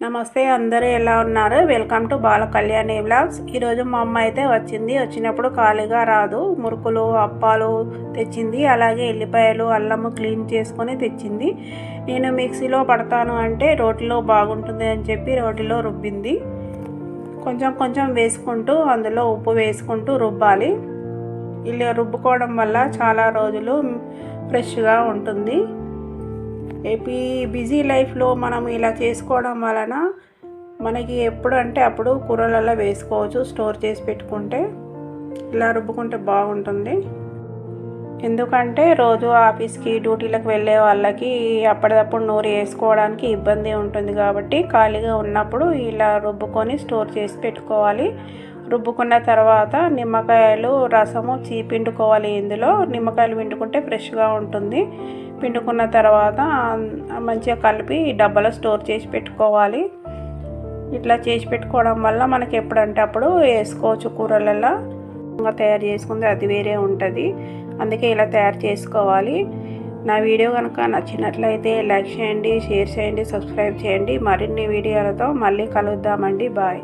నమస్తే అందరూ ఎలా ఉన్నారు? Welcome to Bala Kalyani blogs ఈరోజు మా అమ్మ అయితే వచ్చింది. వచ్చినప్పుడు ఖాళీగా రాదు. మురుకులు అప్పాలు తెచ్చింది. అలాగే ఎల్లిపాయలు అల్లము క్లీన్ చేసుకొని తెచ్చింది. నేను మిక్సీలో పడతాను అంటే రోటిలో బాగుంటుంది అని చెప్పి రోటిలో రుబ్బింది. కొంచెం కొంచెం వేసుకుంటూ అందులో ఉప్పు వేసుకుంటూ రుబ్బాలి. ఇలా రుబ్బుకోవడం వల్ల చాలా రోజులు ఫ్రెష్గా ఉంటుంది. ఈ బిజీ లైఫ్లో మనం ఇలా చేసుకోవడం వలన మనకి ఎప్పుడు అంటే అప్పుడు కూరలలో వేసుకోవచ్చు స్టోర్ చేసి పెట్టుకుంటే ఇలా రుబ్బుకుంటే బాగుంటుంది. ఎందుకంటే రోజు ఆఫీస్కి డ్యూటీలకు వెళ్ళే వాళ్ళకి అప్పటిదప్పుడు నూరి వేసుకోవడానికి ఇబ్బంది ఉంటుంది కాబట్టి ఖాళీగా ఉన్నప్పుడు ఇలా రుబ్బుకొని స్టోర్ చేసి పెట్టుకోవాలి. రుబ్బుకున్న తర్వాత నిమ్మకాయలు రసము చీ పిండుకోవాలి ఇందులో. నిమ్మకాయలు పిండుకుంటే ఫ్రెష్గా ఉంటుంది. పిండుకున్న తర్వాత మంచిగా కలిపి డబ్బాలో స్టోర్ చేసి పెట్టుకోవాలి. ఇట్లా చేసి పెట్టుకోవడం వల్ల మనకి ఎప్పుడంటే అప్పుడు వేసుకోవచ్చు కూరలలో తయారు చేసుకుంది అది వేరే ఉంటుంది. అందుకే ఇలా తయారు చేసుకోవాలి. నా వీడియో కనుక నచ్చినట్లయితే లైక్ చేయండి షేర్ చేయండి సబ్స్క్రైబ్ చేయండి. మరిన్ని వీడియోలతో మళ్ళీ కలుద్దామండి. బాయ్.